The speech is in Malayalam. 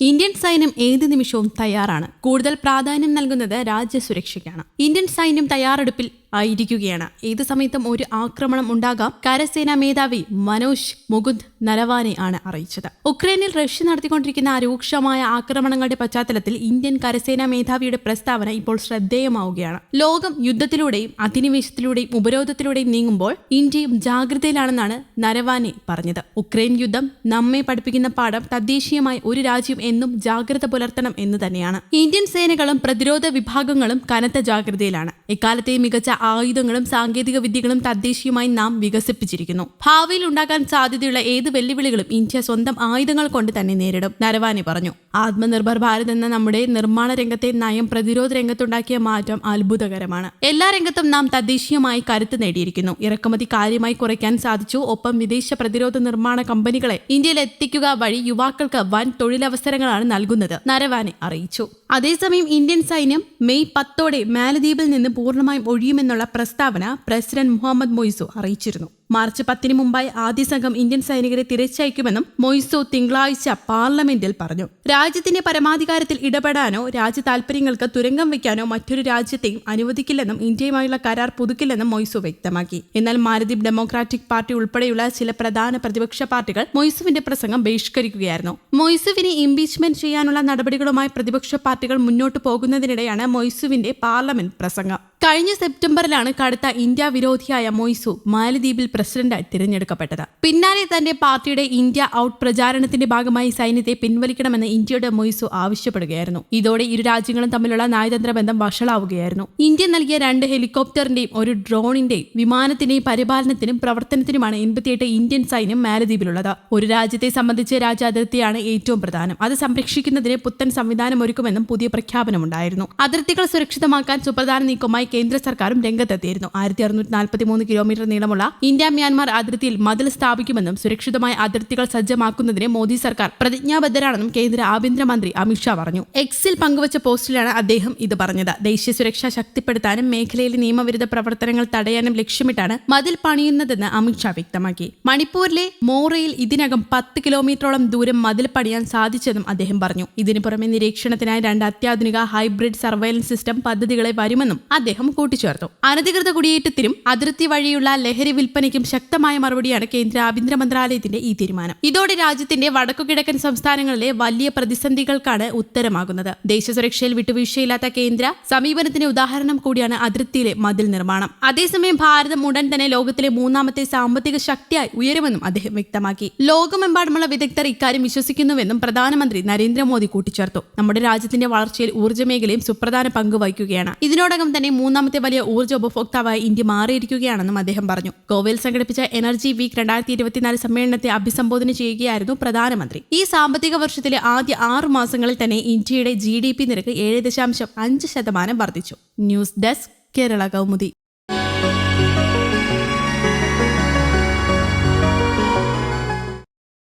ഇന്ത്യൻ സൈന്യം ഏത് നിമിഷവും തയ്യാറാണ്. കൂടുതൽ പ്രാധാന്യം നൽകുന്നത് രാജ്യസുരക്ഷയ്ക്കാണ് ഇന്ത്യൻ സൈന്യം തയ്യാറെടുപ്പിൽ ആയിരിക്കുകയാണ്. ഏത് സമയത്തും ഒരു ആക്രമണം ഉണ്ടാകാം. കരസേനാ മേധാവി മനോജ് മുകുന്ദ് നരവാനെ ആണ് അറിയിച്ചത്. ഉക്രൈനിൽ റഷ്യ നടത്തിക്കൊണ്ടിരിക്കുന്ന രൂക്ഷമായ ആക്രമണങ്ങളുടെ പശ്ചാത്തലത്തിൽ ഇന്ത്യൻ കരസേനാ മേധാവിയുടെ പ്രസ്താവന ഇപ്പോൾ ശ്രദ്ധേയമാവുകയാണ്. ലോകം യുദ്ധത്തിലൂടെയും അധിനിവേശത്തിലൂടെയും ഉപരോധത്തിലൂടെയും നീങ്ങുമ്പോൾ ഇന്ത്യയും ജാഗ്രതയിലാണെന്നാണ് നരവാനെ പറഞ്ഞത്. ഉക്രൈൻ യുദ്ധം നമ്മെ പഠിപ്പിക്കുന്ന പാഠം തദ്ദേശീയമായി ഒരു രാജ്യം എന്നും ജാഗ്രത പുലർത്തണം എന്ന് തന്നെയാണ്. ഇന്ത്യൻ സേനകളും പ്രതിരോധ വിഭാഗങ്ങളും കനത്ത ജാഗ്രതയിലാണ്. എക്കാലത്തെ മികച്ച ആയുധങ്ങളും സാങ്കേതിക വിദ്യകളും തദ്ദേശീയമായി നാം വികസിപ്പിച്ചിരിക്കുന്നു. ഭാവിയിൽ ഉണ്ടാകാൻ സാധ്യതയുള്ള ഏത് വെല്ലുവിളികളും ഇന്ത്യ സ്വന്തം ആയുധങ്ങൾ കൊണ്ട് തന്നെ നേരിടും നരവാനി പറഞ്ഞു. ആത്മനിർഭർ ഭാരത് എന്ന നമ്മുടെ നിർമ്മാണ രംഗത്തെ നയം പ്രതിരോധ രംഗത്തുണ്ടാക്കിയ മാറ്റം അത്ഭുതകരമാണ്. എല്ലാ രംഗത്തും നാം തദ്ദേശീയമായി കരുത്ത് നേടിയിരിക്കുന്നു. ഇറക്കുമതി കാര്യമായി കുറയ്ക്കാൻ സാധിച്ചു. ഒപ്പം വിദേശ പ്രതിരോധ നിർമ്മാണ കമ്പനികളെ ഇന്ത്യയിൽ എത്തിക്കുക വഴി യുവാക്കൾക്ക് വൻ തൊഴിലവസരങ്ങളാണ് നൽകുന്നത് നരവാനെ അറിയിച്ചു. അതേസമയം ഇന്ത്യൻ സൈന്യം മെയ് പത്തോടെ മാലദ്വീപിൽ നിന്ന് പൂർണമായും ഒഴിയുമെന്നുള്ള പ്രസ്താവന പ്രസിഡന്റ് മുഹമ്മദ് മൊയ്സു അറിയിച്ചിരുന്നു. മാർച്ച് പത്തിന് മുമ്പായി ആദ്യ സംഘം ഇന്ത്യൻ സൈനികരെ തിരിച്ചയക്കുമെന്നും മൊയ്സു തിങ്കളാഴ്ച പാർലമെന്റിൽ പറഞ്ഞു. രാജ്യത്തിന്റെ പരമാധികാരത്തിൽ ഇടപെടാനോ രാജ്യ താൽപര്യങ്ങൾക്ക് തുരങ്കം വയ്ക്കാനോ മറ്റൊരു രാജ്യത്തെയും അനുവദിക്കില്ലെന്നും ഇന്ത്യയുമായുള്ള കരാർ പുതുക്കില്ലെന്നും മൊയ്സു വ്യക്തമാക്കി. എന്നാൽ മാലദ്വീപ് ഡെമോക്രാറ്റിക് പാർട്ടി ഉൾപ്പെടെയുള്ള ചില പ്രധാന പ്രതിപക്ഷ പാർട്ടികൾ മൊയ്സുവിന്റെ പ്രസംഗം ബഹിഷ്കരിക്കുകയായിരുന്നു. മൊയ്സുവിനെ ഇംപീച്ച്മെന്റ് ചെയ്യാനുള്ള നടപടികളുമായി പ്രതിപക്ഷ പാർട്ടികൾ മുന്നോട്ടു പോകുന്നതിനിടെയാണ് മൊയ്സുവിന്റെ പാർലമെന്റ് പ്രസംഗം. കഴിഞ്ഞ സെപ്റ്റംബറിലാണ് കടുത്ത ഇന്ത്യ വിരോധിയായ മൊയ്സു മാലദ്വീപിൽ പ്രസിഡന്റായി തിരഞ്ഞെടുക്കപ്പെട്ടത്. പിന്നാലെ തന്റെ പാർട്ടിയുടെ ഇന്ത്യ ഔട്ട് പ്രചാരണത്തിന്റെ ഭാഗമായി സൈന്യത്തെ പിൻവലിക്കണമെന്ന് ഇന്ത്യയുടെ മൊയ്സു ആവശ്യപ്പെടുകയായിരുന്നു. ഇതോടെ ഇരു രാജ്യങ്ങളും തമ്മിലുള്ള നയതന്ത്ര ബന്ധം വഷളാവുകയായിരുന്നു. ഇന്ത്യ നൽകിയ രണ്ട് ഹെലികോപ്റ്ററിന്റെയും ഒരു ഡ്രോണിന്റെയും വിമാനത്തിന്റെയും പരിപാലനത്തിനും പ്രവർത്തനത്തിനുമാണ് എൺപത്തിയെട്ട് ഇന്ത്യൻ സൈന്യം മാലദ്വീപിലുള്ളത്. ഒരു രാജ്യത്തെ സംബന്ധിച്ച് രാജ്യാതിർത്തിയാണ് ഏറ്റവും പ്രധാനം. അത് സംരക്ഷിക്കുന്നതിന് പുത്തൻ സംവിധാനം ഒരുക്കുമെന്നും പുതിയ പ്രഖ്യാപനമുണ്ടായിരുന്നു. അതിർത്തികൾ സുരക്ഷിതമാക്കാൻ സുപ്രധാന നീക്കമായി കേന്ദ്ര സർക്കാരും രംഗത്തെത്തിയിരുന്നു. ആയിരത്തി അറുന്നൂറ്റി നാൽപ്പത്തി മൂന്ന് കിലോമീറ്റർ നീളമുള്ള ഇന്ത്യ മ്യാൻമാർ അതിർത്തിയിൽ മതിൽ സ്ഥാപിക്കുമെന്നും സുരക്ഷിതമായ അതിർത്തികൾ സജ്ജമാക്കുന്നതിന് മോദി സർക്കാർ പ്രതിജ്ഞാബദ്ധരാണെന്നും കേന്ദ്ര ആഭ്യന്തരമന്ത്രി അമിത്ഷാ പറഞ്ഞു. എക്സിൽ പങ്കുവച്ച പോസ്റ്റിലാണ് അദ്ദേഹം ഇത് പറഞ്ഞത്. ദേശീയ സുരക്ഷ ശക്തിപ്പെടുത്താനും മേഖലയിലെ നിയമവിരുദ്ധ പ്രവർത്തനങ്ങൾ തടയാനും ലക്ഷ്യമിട്ടാണ് മതിൽ പണിയുന്നതെന്ന് അമിത്ഷാ വ്യക്തമാക്കി. മണിപ്പൂരിലെ മോറയിൽ ഇതിനകം പത്ത് കിലോമീറ്ററോളം ദൂരം മതിൽ പണിയാൻ സാധിച്ചെന്നും അദ്ദേഹം പറഞ്ഞു. ഇതിനു പുറമെ നിരീക്ഷണത്തിനായി രണ്ട് അത്യാധുനിക ഹൈബ്രിഡ് സർവൈലൻസ് സിസ്റ്റം പദ്ധതികളെ വരുമെന്നും അദ്ദേഹം കൂട്ടിച്ചേർത്തു. അനധികൃത കുടിയേറ്റത്തിനും അതിർത്തി വഴിയുള്ള ലഹരി വിൽപ്പനയ്ക്കും ശക്തമായ മറുപടിയാണ് കേന്ദ്ര ആഭ്യന്തര മന്ത്രാലയത്തിന്റെ ഈ തീരുമാനം. ഇതോടെ രാജ്യത്തിന്റെ വടക്കുകിഴക്കൻ സംസ്ഥാനങ്ങളിലെ വലിയ പ്രതിസന്ധികൾക്കാണ് ഉത്തരമാകുന്നത്. ദേശസുരക്ഷയിൽ വിട്ടുവീഴ്ചയില്ലാത്ത കേന്ദ്ര സമീപനത്തിന് ഉദാഹരണം കൂടിയാണ് അതിർത്തിയിലെ മതിൽ നിർമ്മാണം. അതേസമയം ഭാരതം ഉടൻ തന്നെ ലോകത്തിലെ മൂന്നാമത്തെ സാമ്പത്തിക ശക്തിയായി ഉയരുമെന്നും അദ്ദേഹം വ്യക്തമാക്കി. ലോകമെമ്പാടുമുള്ള വിദഗ്ധർ ഇക്കാര്യം വിശ്വസിക്കുന്നുവെന്നും പ്രധാനമന്ത്രി നരേന്ദ്രമോദി കൂട്ടിച്ചേർത്തു. നമ്മുടെ രാജ്യത്തിന്റെ വളർച്ചയിൽ ഊർജ മേഖലയും സുപ്രധാന പങ്ക് വഹിക്കുകയാണ്. ഇതിനോടകം തന്നെ മൂന്നാമത്തെ വലിയ ഊർജ ഉപഭോക്താവായി ഇന്ത്യ മാറിയിരിക്കുകയാണെന്നും അദ്ദേഹം പറഞ്ഞു. ഗോവയിൽ സംഘടിപ്പിച്ച എനർജി വീക്ക് രണ്ടായിരത്തി ഇരുപത്തിനാല് സമ്മേളനത്തെ അഭിസംബോധന ചെയ്യുകയായിരുന്നു പ്രധാനമന്ത്രി. ഈ സാമ്പത്തിക വർഷത്തിലെ ആദ്യ ആറ് മാസങ്ങളിൽ തന്നെ ഇന്ത്യയുടെ ജി ഡി പി നിരക്ക് ഏഴ് ദശാംശം അഞ്ച് ശതമാനം വർദ്ധിച്ചു. News desk Kerala Kaumudi.